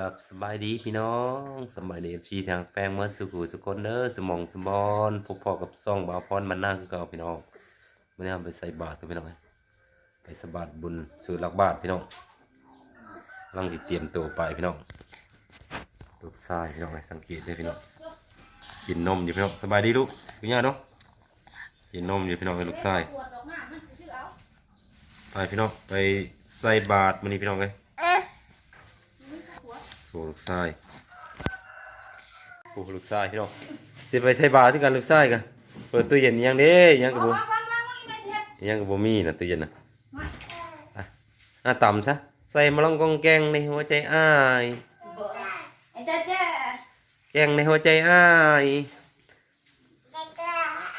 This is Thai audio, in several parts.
กับสบายดีพี่น้องสบายดีชีทางแปลงเมื่อสุขุสุคนเด้อสมองสมบอนพบพอกับซ่องบาวพรมันนั่งก่าพี่น้องมื่อนี้เอาไปใส่บาตรกันพี่น้องไปสบาตรบุญสู่หลักบาตรพี่น้องลังสิเตรียมตัวไปพี่น้องลูกชายพี่น้องสังเกตเลยพี่น้องกินนมอยู่พี่น้องสบายดีลูกพี่ย่าเนาะกินนมอยู่พี่น้องลูกชายไปพี่น้องไปใส่บาตรมื้อนี้พี่น้องเลย สู่ลูกชายโอ้ลูกชายพี่น้องสิไปใช้บาตรที่กันลูกชายกันเปิดตู้เย็นยังเด้ยังกับบ่ยังกับบ่มีนะตู้เย็นนะอะอะต่ำซะใส่มะลองกองแกงในหัวใจอ้ายไอ้เจ้าเจ้าแกงในหัวใจอ้าย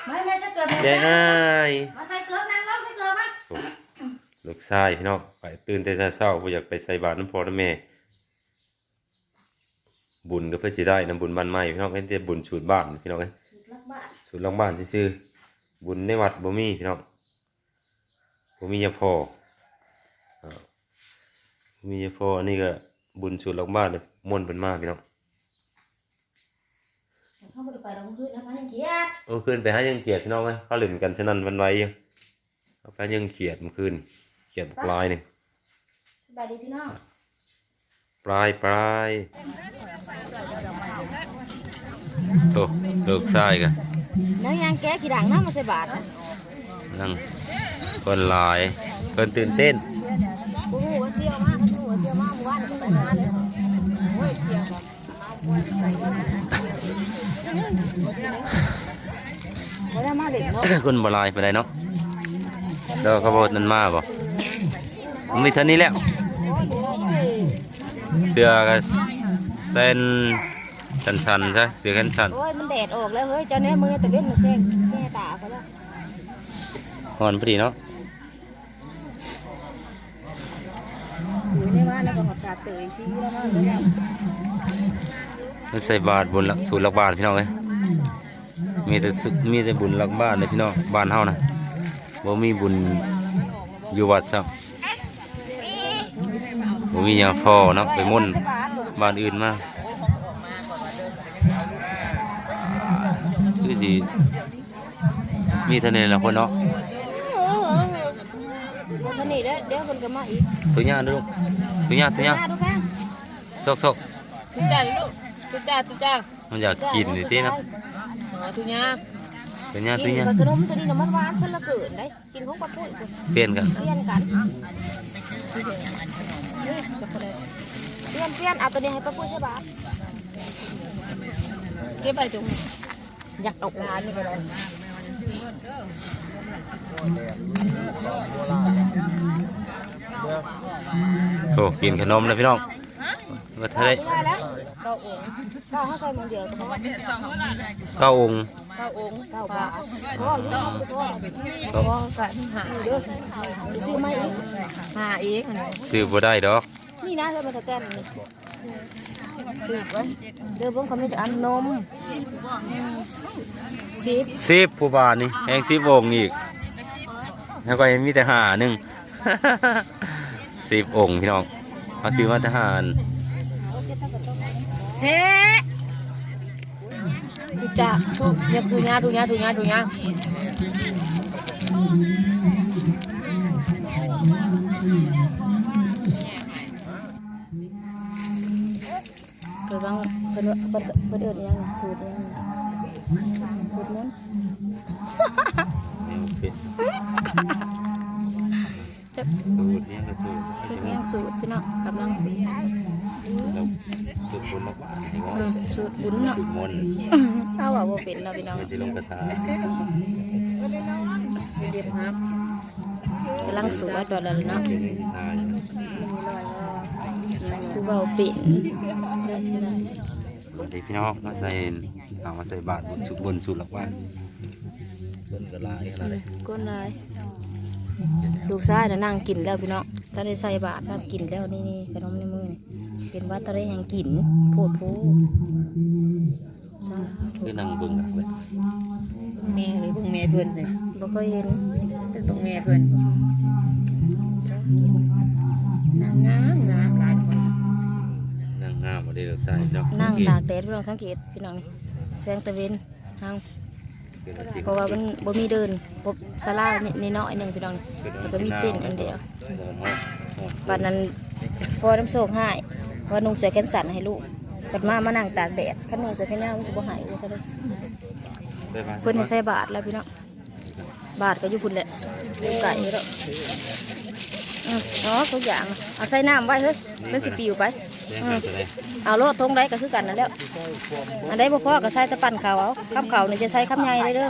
ไม่ไม่ใช่เกิดใจอ้ายมาใส่เกิดนางร้องใส่เกิดมั้ยโอ้ลูกชายพี่น้องไปตื่นแต่เช้าๆบ่อยากไปใส่บาตรน้ำพ่อน้ำแม่ บุญก็เพื่อสิได้นำบุญบ้านใหม่พี่น้องเอ้ยแต่บุญชูดบ้านพี่น้องเอ้ยรักบ้านสูตรหลังบ้านซื่อๆบุญในวัดบ่มีพี่น้องบ่มียาพออ่าบ่มียาพออันนี้ก็บุญสูตรหลังบ้านเนี่ยมนต์เป็นมาพี่น้องเขาไม่ได้ไปเราคืนนะพันยังเกียดเออคืนไปหายังเขียดพี่น้องเอ้ยเขาเล่นกันฉะนั้นวันไว้อยู่เอาไปยังเขียดเมื่อคืนเขียดปลายนี่สบายดีพี่น้อง ปลายปลายโตเลิกซ้ายกันนังยังแก้ขี้ดังนะมาใส่บาทนั่งคนหลายคนตื่นเต้นกูหูว่าเสียวมากกูหูว่าเสียวมากเมื่อวานก็ไปหาเลยโอ้ยเสียวแบบเอาไว้ใส่ก็ได้บ่ได้มาเด็กเนาะคนบ่หลายไปได้เนาะแล้วเขาบอกนั่นมาบ่ผมมีเท่านี้แล้ว เสื้อก็เส้นชันๆใช่เสื้อแขนชันโอ้ยมันแดดออกแล้วเฮ้ยเจ้าแน่มือตะเวนมาเซ็งแม่ตาเขาแล้วหอนพอดีเนาะอยู่ในบ้านแล้วก็หอบสาเตยชี้แล้วมาเลยแล้วมันใส่บาตรบุญละสูตรหลักบาทพี่น้องเอ้ยมีแต่สุมีแต่บุญหลักบ้านเลยพี่น้องบ้านเฮานะบ่มีบุญอยู่วัดซ้ำ บ่มีหยังพอเนาะไปมุ่นต์บ้านอื่นมาคือสิมีเท่านี้แหละคนเนาะท่านี้เด้อเดี๋ยวคนก็มาอีกตัวย่าดูลูกตัวย่าตัวย่าดูแค่ซอกซอกทุจ้าลูกทุจ้าทุจ้ามันอยากกินนี่ติเนาะอ๋อทุญาตัวย่ากิตัวนย่าขนมตัวนี้น่ะมันหวานซะเหลือเกินได้กินของปลาปุ้ยเปลี่ยนกันเปลี่ยนกัน เปลี่ยนเปลี่ยนเอาตัวนี้ให้ป้าปุ้ยใช่ปะเก็บไปจุงอยากออาร้านนี่ก็ได้โอ้กินขนมแล้วพี่น้อง มาเท่าไรได้แล้วเก้าองค์ก็เขาใส่มือเดียวก็พอเก้าองค์เก้าองค์เก้าบาทเพราะว่าอยู่ที่พ่อก็กันหาเด้อไปซื้อมาอีกหาเองอันนี้ซื้อบ่ได้ดอก นี่นะเธอมาสแตนนี่ซื้อไว้เดี๋ยวเบิ่งเขาไม่จะอันนมสิบสิบผู้บาทนี่แหงสิบองค์อีกแล้วก็ยังมีแต่หาหนึ่งสิบองค์พี่น้องเอาซื้อมาทหาร เช่ทุจ้าทุเนี่ยทุญาทุญาทุญาทุญาเกิดบางเพิ่นว่าเพิ่นเพิ่นเอิ้นอิหยังสูตรอิหยังสูตรนั้นจะสูตรนี้ก็สูตรเพิ่นอิหยังสูตรพี่น้องกำลัง สูตรบุญเนาะสูตรมนต์เอาว่าบ่เป็นเนาะพี่น้องมันจะลงคาถาเรียบครับกำลังสูตรไว้ตอนนั้นเนาะเป็นทายคือเว้าเป็นเด้อพี่น้องสวัสดีพี่น้องมาใส่เอามาใส่บาทบุญสุบุญสุดหลักบ้านเพิ่นก็หลายขนาดเลยก้นลายลูกชายน่ะนั่งกินแล้วพี่น้องถ้าได้ใส่บาตรถ้ากินแล้วนี่นี่ขนมในมือนี่ เป็นว่าตอนได้ยังกินโพดโพสาธุคือนั่งเบิ่งอะเว้ยแม่เอ้ยเบิ่งแม่เพิ่นเลยบ่เคยเห็นเป็นเบิ่งแม่เพิ่นนางงามงามหลานคนนนั่งงามบ่ได้ลูกชายเนาะนั่งตากแดดพี่น้องสังเกตพี่น้องนี่แสงตะเวนเฮาเป็นว่าสิเพราะว่ามันบ่มีเดินบ่ศาลานี่น้อยๆหนึงพี่น้องนี่แล้วก็มีเต้นอันเดียวเดินฮอดฮอดบัดนั้นพอน้ำโศกหาย พอนุ่งเสื้อแขนสั้นให้ลูกกัดมามานั่งตากแดดคันนุ่งเสื้อแขนยาวมันสิบ่หายว่าซะเด้อไปบ้านเพิ่นให้ใส่บาทแล้วพี่น้องบาทก็อยู่พุ่นแหละอยู่ไก่แล้วอืออ๋อทุกอย่างเอาใส่น้ำไว้เฮ้ยมันสิปิวไปแจ้งกันตัวใดเอาโลดทงได้ก็คือกันนั่นแหล้วอันใดบ่พอก็ใส่แตะปั่นขาวเอาข้ามขาวนี่จะใส่ข้ามใหญ่เลยเด้อ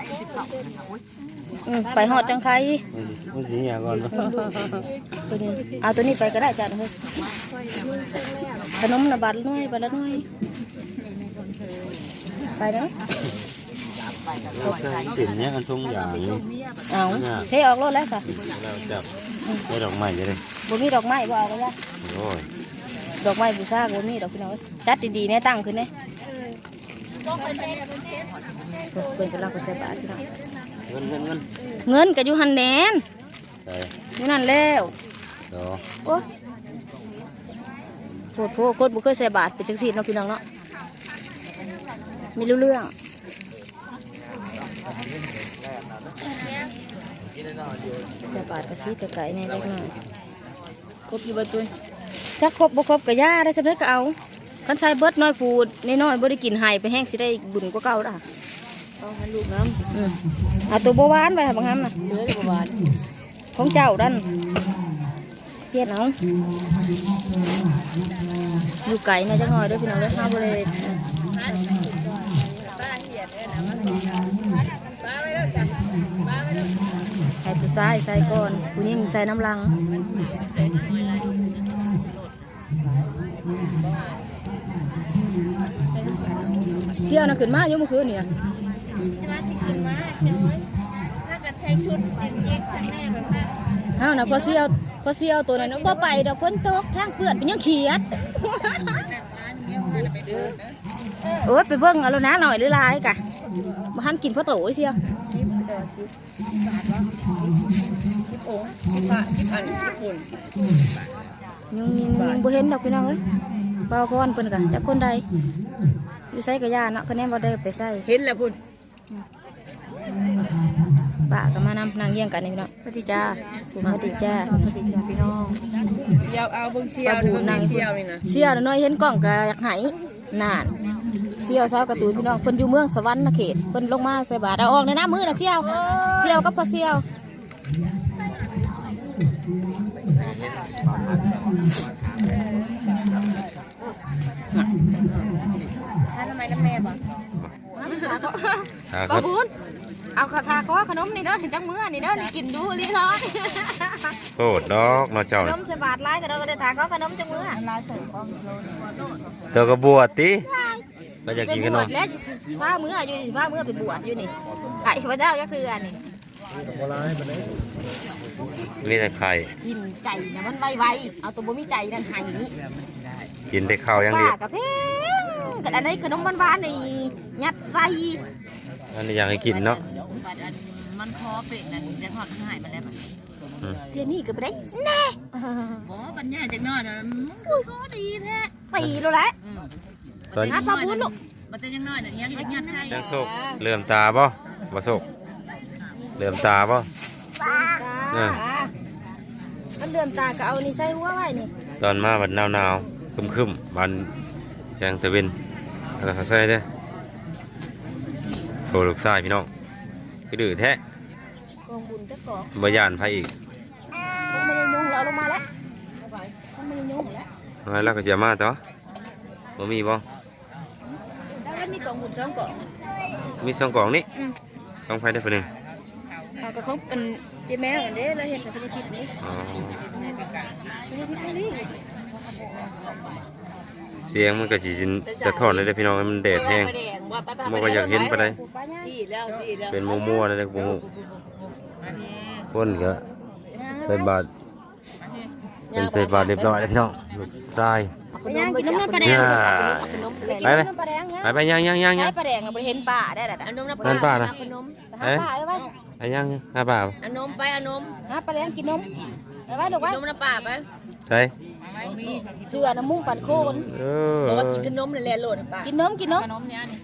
อืมไปหอดจังไค มันสิหยังก่อนเนาะตัวนี้เอาตัวนี้ไปก็ได้จ้ะเฮ้ยขนมนะบาทละหน้อยบาทละหน้อยไปเนาะเราเคยเป็นเนี่ยอันทงอย่างนี้เอาเทออกรถแล้วสะเราจับได้ดอกไม้จะได้บ่มีดอกไม้บ่เอาเลยจ้ะโอ้ยดอกไม้บูชาก็บ่มีดอกพี่น้องเอ้ยจัดดีๆแน่ตั้งขึ้นแน่เพิ่นกำลังไปใส่บาตรพี่น้องเงินเงินเงินเงินก็อยู่หันแหนน ใส่อยู่นั่นแล้วเดี๋ยวโอ้โหดโพกดบุเคยใส่บาทเป็นจังสีเนาะพี่น้องเนาะไม่รู้เรื่องใส่บาทกระซีกระไก่ในเล็กน้อยครบอยู่เบดตัวจักครบบ่ครบกระย่าได้สำเร็จก็เอาคันใส่เบิดน้อยฟูดน้อยๆบ่ได้กินไห้ไปแห้งสิได้บุญกว่าเก่าด่ะเอาให้ลูกน้อืมเอาตัวบ่หวานไปค่ะบางคำน่ะำเหลือได้ประมาณ ของเจ้าดันเพียดเอาอยู่ไก่เนี่ยจักหน่อยเด้วยพี่น้องเด้อห้ามบริให้ผู้ชายใส่ก่อนผู้หญิงใส่น้ำลังเชี่ยวนะขึ้นมาอยู่เมื่อคืนเนี่ย เฮานะพอเสียวพอเสียวตัวนั้นบ่ไปดอกฝนตกทางเปื้อนเป็นยังเขียดโอ้ยไปเบิ่งเอาแล้วนะหน่อยหรือหลายกะบ่ทันกินพอโตเชียวชิปเออชิปบาทวะชิปโอ่งชิปบาทชิปอันชิปปุ่นยังยังยังบ่เห็นดอกพี่น้องเอ้ยเบาก่อนเพิ่นกะจักคนใดอยู่ไสก็ย่าเนาะคะแนนบ่ได้ไปใส่เห็นแล้วพุ่น ป้าก็มานำนั่งเยี่ยงกันนี่พี่น้องสวัสดีจ้าผมสวัสดีจ้าสวัสดีจ้าพี่น้องเสียวเอาเบิ่งเสียวเบิ่งนี่เสียวนี่นะเสียวน้อยเห็นกล้องก็อยากให้นานเสียวสาวการะตูนพี่น้องเพิ่นอยู่เมืองสวรรค์นะเขตเพิ่นลงมาใส่บาตรเอาออกในหน้ามือนะเสียวเสียวกับพ่อเสียวทานทำไมน้ำแม่บ่หาก็ครับบุญ เอากระทาก็ขนมนี่เด้อจังมือนี่เด้อนี่กินดูลีร้อนโทษดอกเนาะเจ้าขนน่ะมใส่บาทหลายก็เด้อก็ได้ทาก็ขนมจังมือเธอก็บวชติเราอยากไปกินบขนวมชแล้วสิว่ามืออยู่นี่ว่ามือไปบวชอยู่นี่ไอ้พระเจ้ายักษ์เรือนี่มีแต่ไข่กินใจนะมันไวๆเอาตัวบ่มีใจนั่นหายนี้กินแต่ข้าวอย่างเดีป้ายวกับเพงกับอันนี้ขนมหวานๆนี่ยัดใส่อันนี้อยากให้กินเนาะ มันพอเป็ดนั่นจะทอดหายมาแล้วมันอืมเดี๋ยวนี้ก็ไปได้แน่บ่ปัญญาจักน้อยน่ะมันก็ดีแท้ปีแล้วแหละตอนหาปลาพูนลูกบ่แต่ยังน้อยน่ะยังยังใช่ยังโศกเริ่มตาบ่บ่โศกเริ่มตาบ่จ้ามันเดือมตาก็เอานี่ใส่หัวไว้นี่ตอนมาบัดหนาวๆครึมๆบันแสงตะเวนแล้วก็ใส่เด้อโทรลูกชายพี่น้อง คือดื้อแท้กองบุญจะกอกบ่ย่านไผอีกมันไม่ได้ยุ่งเราลงมาแล้วมันไม่ได้ยุ่งแล้วงั้นแล้วก็จะมาต่อบ่มีบ่แล้วมันมีกองบุญสองกองมีสองกล่องนี่อืมต้องไฟได้คนหนึ่งเอากระเขาเป็นเจ๊แมวอันเด้แล้วเห็นกับพญาทิตนี้อ๋อพญาทิตนี้ เสียงมันก็สิสิสะท้อนเลยเด้อพี่น้องมันแดดแห้งบ่ก็อยากเห็นปานใดสี่แล้วสี่แล้วเป็นมัวๆเลยเด้อบ่ฮู้อันนี้คนก็ใส่บาตรเป็นใส่บาตรเรียบร้อยแล้วพี่น้องลูกชายไปย่างกินน้ำน้ำปลาแดงย่าไปกินน้ำปลาแดงยังไปไปย่างย่างย่างย่างใช้ปลาแดงเราไปเห็นป่าได้แต่อันนมนั่นป้านะขนมหาป่าเอาไว้ไปย่างหาป่าวอันนมไปอันนมหาปลาแดงกินนมเอาไว้ดูกิไว้นนมนะป่าไปใส่หมีเชื่อน้ำมุ่งปัดโคนเออเพราะว่ากินขนมเลยแหละโลดป่ะกินนมกินนม ขนมเนี้ยนี่